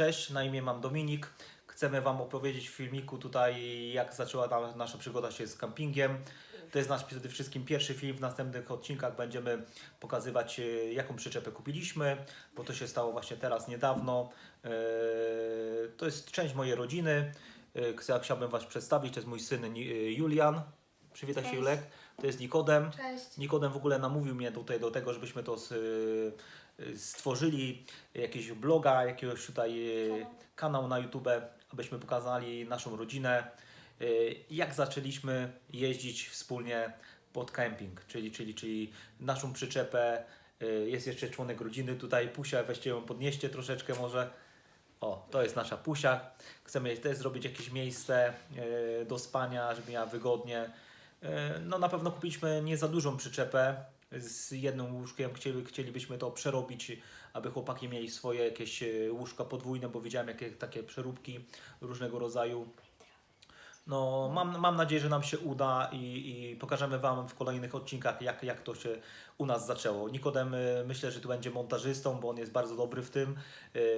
Cześć, na imię mam Dominik. Chcemy Wam opowiedzieć w filmiku tutaj, jak zaczęła ta nasza przygoda się z campingiem. To jest nasz przede wszystkim pierwszy film. W następnych odcinkach będziemy pokazywać, e, jaką przyczepę kupiliśmy, bo to się stało właśnie teraz niedawno. E, To jest część mojej rodziny. E, chcia- Chciałbym Was przedstawić. To jest mój syn Julian. Przywitaj się. Julek. To jest Nikodem. Cześć. Nikodem w ogóle namówił mnie tutaj do tego, żebyśmy to s- y, stworzyli, jakiegoś bloga, jakiegoś tutaj y, Kanał. na YouTube, abyśmy pokazali naszą rodzinę, y, jak zaczęliśmy jeździć wspólnie pod camping, czyli, czyli, czyli naszą przyczepę. y, Jest jeszcze członek rodziny tutaj, Pusia, weźcie ją podnieście troszeczkę może. O, to jest nasza Pusia. Chcemy też zrobić jakieś miejsce y, do spania, żeby miała wygodnie. E, No na pewno kupiliśmy nie za dużą przyczepę z jednym łóżkiem. Chcieli, chcielibyśmy to przerobić, aby chłopaki mieli swoje jakieś e, łóżka podwójne, bo widziałem jakie takie przeróbki różnego rodzaju. No, mam, mam nadzieję, że nam się uda i, i pokażemy Wam w kolejnych odcinkach, jak, jak to się u nas zaczęło. Nikodem e, myślę, że tu będzie montażystą, bo on jest bardzo dobry w tym.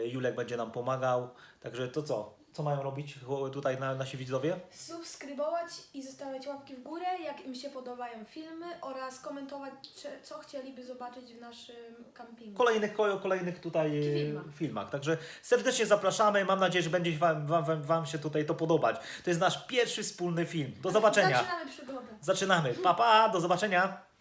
Julek będzie nam pomagał. Także to co? Co mają robić tutaj na, nasi widzowie? Subskrybować i zostawiać łapki w górę, jak im się podobają filmy oraz komentować, co chcieliby zobaczyć w naszym kampingu. kolejnych, ko- kolejnych tutaj e, Filmach. filmach. Także serdecznie zapraszamy. Mam nadzieję, że będzie wam, wam, wam, wam się tutaj to podobać. To jest nasz pierwszy wspólny film. Do zobaczenia. Zaczynamy przygodę. Zaczynamy. Pa, pa, do zobaczenia.